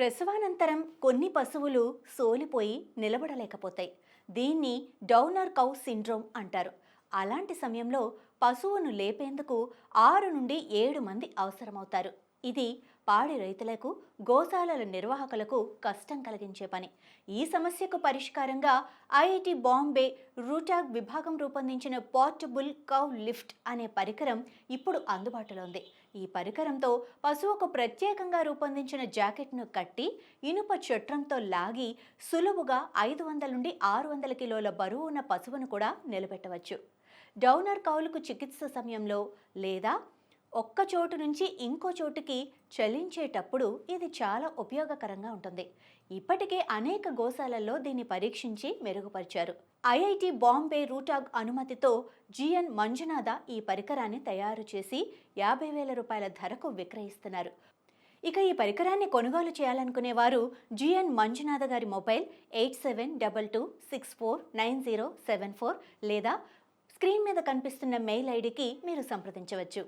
ప్రసవానంతరం కొన్ని పశువులు సోలిపోయి నిలబడలేకపోతాయి. దీన్ని డౌనర్ కౌ సిండ్రోమ్ అంటారు. అలాంటి సమయంలో పశువును లేపేందుకు ఆరు నుండి ఏడు మంది అవసరమవుతారు. ఇది పాడి రైతులకు గోశాలల నిర్వాహకులకు కష్టం కలిగించే పని. ఈ సమస్యకు పరిష్కారంగా ఐఐటి బాంబే రూటాగ్ విభాగం రూపొందించిన పోర్టబుల్ కౌ లిఫ్ట్ అనే పరికరం ఇప్పుడు అందుబాటులో ఉంది. ఈ పరికరంతో పశువుకు ప్రత్యేకంగా రూపొందించిన జాకెట్ను కట్టి ఇనుప చట్రంతో లాగి సులువుగా ఐదు వందల నుండి ఆరు వందల కిలోల బరువు ఉన్న పశువును కూడా నిలబెట్టవచ్చు. డౌనర్ కౌలుకు చికిత్స సమయంలో లేదా ఒక్క చోటు నుంచి ఇంకో చోటుకి చెల్లించేటప్పుడు ఇది చాలా ఉపయోగకరంగా ఉంటుంది. ఇప్పటికే అనేక గోశాలల్లో దీన్ని పరీక్షించి మెరుగుపరిచారు. ఐఐటి బాంబే రూటాగ్ అనుమతితో జిఎన్ మంజునాథ ఈ పరికరాన్ని తయారు చేసి యాభై వేల రూపాయల ధరకు విక్రయిస్తున్నారు. ఇక ఈ పరికరాన్ని కొనుగోలు చేయాలనుకునే వారు జిఎన్ మంజునాథ గారి mobile eight seven double two six four nine zero seven four లేదా స్క్రీన్ మీద కనిపిస్తున్న మెయిల్ ఐడికి మీరు సంప్రదించవచ్చు.